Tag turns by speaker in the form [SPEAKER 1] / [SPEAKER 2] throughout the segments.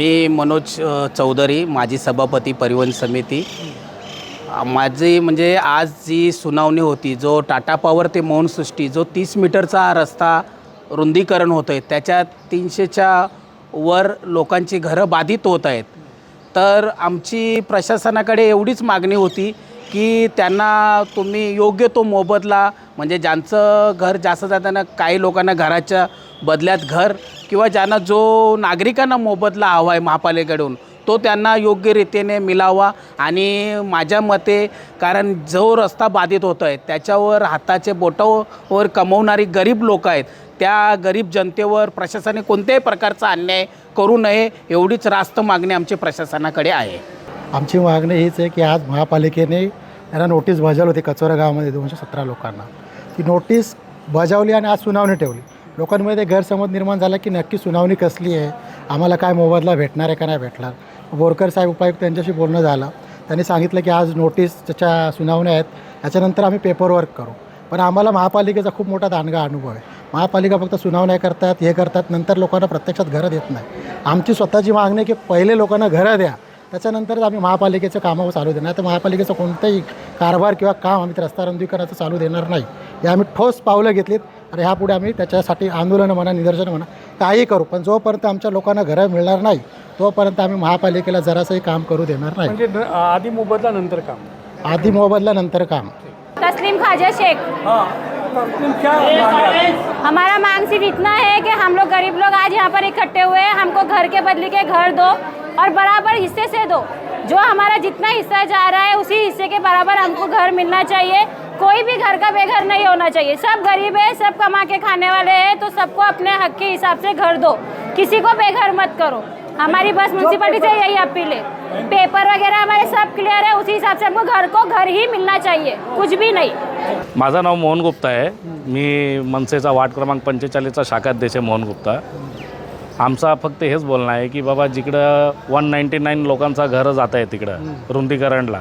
[SPEAKER 1] मी मनोज चौधरी माजी सभापती परिवहन समिती. माझी म्हणजे आज जी सुनावणी होती जो टाटा पॉवर ते मौनसृष्टी जो तीस मीटरचा रस्ता रुंदीकरण होतं आहे त्याच्या तीनशेच्या वर लोकांची घरं बाधित होत आहेत. तर आमची प्रशासनाकडे एवढीच मागणी होती की त्यांना तुम्ही योग्य तो मोबदला म्हणजे ज्यांचं घर जास्त जाताना काही लोकांना घराच्या बदल्यात घर किंवा ज्यांना जो नागरिकांना मोबदला हवा आहे महापालिकेकडून तो त्यांना योग्यरीतीने मिलावा आणि माझ्या मते कारण जो रस्ता बाधित होतो आहे त्याच्यावर हाताचे बोटावर कमवणारी गरीब लोक आहेत त्या गरीब जनतेवर प्रशासनाने कोणत्याही प्रकारचा अन्याय करू नये एवढीच रास्त मागणी आमची प्रशासनाकडे आहे.
[SPEAKER 2] आमची मागणी हीच आहे की आज महापालिकेने त्यांना नोटीस बजावली होती कचोरा गावामध्ये दोनशे सतरा लोकांना. ती नोटीस बजावली आणि आज सुनावणी ठेवली. लोकांमध्ये गैरसमज निर्माण झाला की नक्की सुनावणी कसली आहे आम्हाला काय मोबदला भेटणार आहे का नाही भेटणार? बोरकर साहेब उपायुक्त त्यांच्याशी बोलणं झालं. त्यांनी सांगितलं की आज नोटीस त्याच्या सुनावण्या आहेत त्याच्यानंतर आम्ही पेपरवर्क करू. पण आम्हाला महापालिकेचा खूप मोठा दानगा अनुभव आहे. महापालिका फक्त सुनावण्या करतात हे करतात नंतर लोकांना प्रत्यक्षात घरं देत नाही. आमची स्वतःची मागणी आहे की पहिले लोकांना घरं द्या. त्याच्यानंतरच आम्ही महापालिकेचं कामं चालू देणार. तर महापालिकेचं कोणतंही कारभार किंवा काम आम्ही रस्ता रुंदीकरणाचं चालू देणार नाही. हे आम्ही ठोस पावलं घेतलीत आणि ह्यापुढे आम्ही त्याच्यासाठी आंदोलनं म्हणा निदर्शनं म्हणा काही करू. पण जोपर्यंत आमच्या लोकांना घरं मिळणार नाही तोपर्यंत आम्ही महापालिकेला जरासंही काम करू देणार नाही.
[SPEAKER 3] म्हणजे आधी मोबदला नंतर काम?
[SPEAKER 2] आधी मोबदला नंतर काम.
[SPEAKER 4] तस्लीम खाजा शेख? हमारा मांग? सिर्फ इतना है कि हम लोग गरीब लोग आज यहाँ पर इकट्ठे हुए हैं हमको घर के बदले के घर दो। और बराबर हिस्से से दो। जो हमारा जितना हिस्सा जा रहा है उसी हिस्से के बराबर हमको घर मिलना चाहिए। कोई भी घर का बेघर नहीं होना चाहिए। सब गरीब है सब कमा के खाने वाले हैं तो सबको अपने हक के हिसाब से घर दो। किसी को बेघर मत करो। हमारी बस म्यूनसिपैलिटी से यही अपील है। पेपर वगैरह हमारे सब क्लियर है उसी हिसाब से हमको घर को घर ही मिलना चाहिए कुछ भी नहीं।
[SPEAKER 5] माझं नाव मोहन गुप्ता आहे. मी मनसेचा वार्ड क्रमांक पंचेचाळीसचा शाखाध्यक्ष आहे मोहन गुप्ता. आमचा फक्त हेच बोलणं आहे की बाबा जिकडं वन नाईंटी नाईन लोकांचा घरं जात आहे तिकडं रुंदीकरणला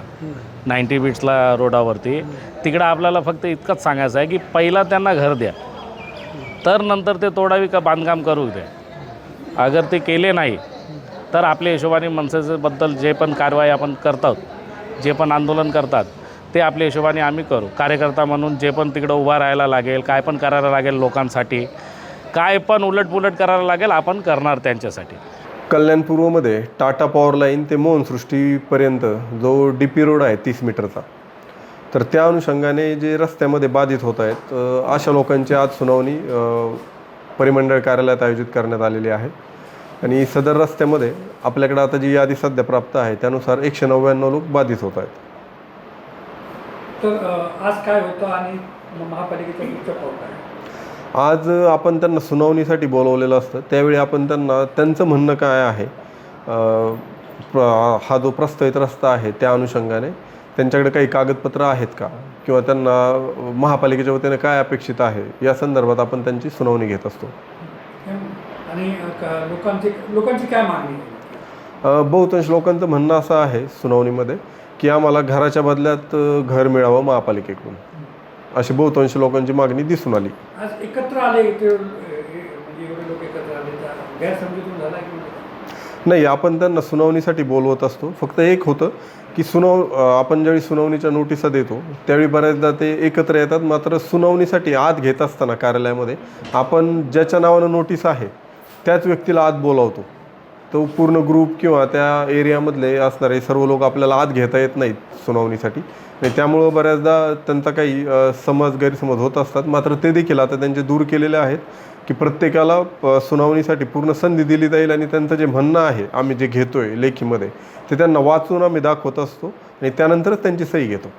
[SPEAKER 5] नाईंटी बीट्सला रोडावरती तिकडं आपल्याला फक्त इतकंच सांगायचं आहे की पहिला त्यांना घर द्या. तर नंतर ते तोडावी का बांधकाम करू द्या अगर ते केले नाही तर आपल्या हिशोबाने मनसेबद्दल जे पण कारवाई आपण करतात जे पण आंदोलन करतात ते आपल्या हिशोबाने आम्ही करू. कार्यकर्ता म्हणून जे पण तिकडं उभा राहायला लागेल काय पण करायला लागेल लोकांसाठी काय पण उलटपुलट करायला लागेल आपण करणार त्यांच्यासाठी.
[SPEAKER 6] कल्याणपूर्वमध्ये टाटा पॉवर लाईन ते मोहनसृष्टीपर्यंत जो डी पी रोड आहे तीस मीटरचा. तर त्या अनुषंगाने जे रस्त्यामध्ये बाधित होत आहेत अशा लोकांची आज सुनावणी परिमंडळ कार्यालयात आयोजित करण्यात आलेली आहे. आणि सदर रस्त्यामध्ये आपल्याकडे आता जी यादी सध्या प्राप्त आहे त्यानुसार एकशे नव्याण्णव लोक बाधित होत आहेत.
[SPEAKER 3] तर आज काय होतं आणि महापालिकेचं
[SPEAKER 6] आज आपण त्यांना सुनावणीसाठी बोलवलेलं असतं. त्यावेळी आपण त्यांना त्यांचं म्हणणं काय आहे? हा जो प्रस्तावित रस्ता आहे त्या अनुषंगाने त्यांच्याकडे काही कागदपत्र आहेत का? किंवा त्यांना महापालिकेच्या वतीने काय अपेक्षित आहे? या संदर्भात आपण त्यांची सुनावणी घेत असतो.
[SPEAKER 3] आणि लोकांची लोकांची काय मागणी
[SPEAKER 6] बहुतांश लोकांचं म्हणणं असं आहे सुनावणीमध्ये की आम्हाला घराच्या बदल्यात घर मिळावं महापालिकेकडून. अशी बहुतांश लोकांची मागणी दिसून आली.
[SPEAKER 3] आज एकत्र आले म्हणजे एवढे लोक एकत्र आले त्या गैरसमजूतून झाला की
[SPEAKER 6] नाही आपण त्यांना सुनावणीसाठी बोलवत असतो. फक्त एक होतं की सुनाव आपण ज्यावेळी सुनावणीच्या नोटिसा देतो त्यावेळी बऱ्याचदा ते एकत्र येतात मात्र सुनावणीसाठी आत घेत असताना कार्यालयामध्ये आपण ज्याच्या नावानं नोटीस आहे त्याच व्यक्तीला आत बोलावतो. तो पूर्ण ग्रुप किंवा त्या एरियामधले असणारे सर्व लोक आपल्याला आत घेता येत नाहीत सुनावणीसाठी. आणि त्यामुळं बऱ्याचदा त्यांचा काही समज गैरसमज होत असतात. मात्र ते देखील आता त्यांचे दूर केलेले आहेत की प्रत्येकाला सुनावणीसाठी पूर्ण संधी दिली जाईल आणि त्यांचं जे म्हणणं आहे आम्ही जे घेतोय लेखीमध्ये ते त्यांना वाचून आम्ही दाखवत असतो आणि त्यानंतरच त्यांची सही घेतो.